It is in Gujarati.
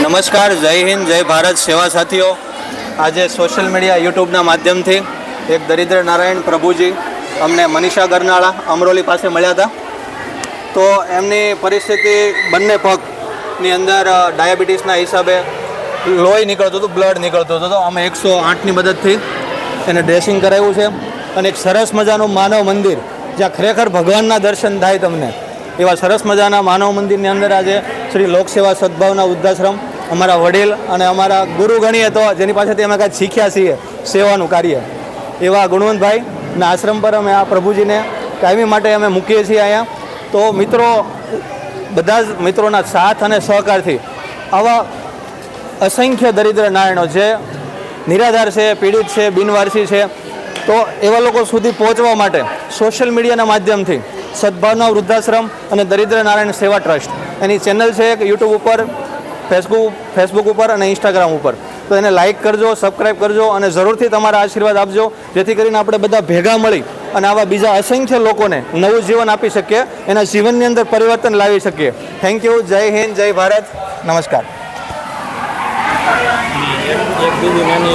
નમસ્કાર, જય હિન્દ, જય ભારત સેવા સાથીઓ. આજે સોશિયલ મીડિયા યુટ્યુબના માધ્યમથી એક દરિદ્ર નારાયણ પ્રભુજી અમને મનીષા ગરનાળા અમરોલી પાસે મળ્યા હતા. તો એમની પરિસ્થિતિ બંને પગની અંદર ડાયાબિટીસના હિસાબે લોહી નીકળતું હતું, બ્લડ નીકળતું હતું. તો અમે એકસો આઠની મદદથી એને ડ્રેસિંગ કરાવ્યું છે. અને એક સરસ મજાનું માનવ મંદિર, જ્યાં ખરેખર ભગવાનના દર્શન થાય તમને. એવા સરસ મજાના માનવ મંદિરની અંદર આજે શ્રી લોકસેવા સદભાવના વૃદ્ધાશ્રમ અમારા વડીલ અને અમારા ગુરુ ગણીએ તો જેની પાસેથી અમે કાંઈ શીખ્યા છીએ સેવાનું કાર્ય. એવા ગુણવંતભાઈ ના આશ્રમ પર અમે આ પ્રભુજીને કાયમી માટે અમે મૂકીએ છીએ અહીંયા. તો મિત્રો, બધા જ મિત્રોના સાથ અને સહકારથી આવા અસંખ્ય દરિદ્ર નારાયણો જે નિરાધાર છે, પીડિત છે, બિનવારસી છે, તો એવા લોકો સુધી પહોંચવા માટે સોશિયલ મીડિયાના માધ્યમથી સદભાવના વૃદ્ધાશ્રમ અને દરિદ્ર નારાયણ સેવા ટ્રસ્ટ એની ચેનલ છે એક યુટ્યુબ ઉપર. ફેસબુક ફેસબુક ઉપર અને ઇન્સ્ટાગ્રામ ઉપર. તો એને લાઇક કરજો સબસ્ક્રાઈબ કરજો અને જરૂરથી તમારા આશીર્વાદ આપજો. જેથી કરીને આપણે બધા ભેગા મળી અને આવા બીજા અસંખ્ય લોકોને નવું જીવન આપી શકીએ, એના જીવનની અંદર પરિવર્તન લાવી શકીએ. થેન્ક યુ જય હિન્દ, જય ભારત. નમસ્કાર.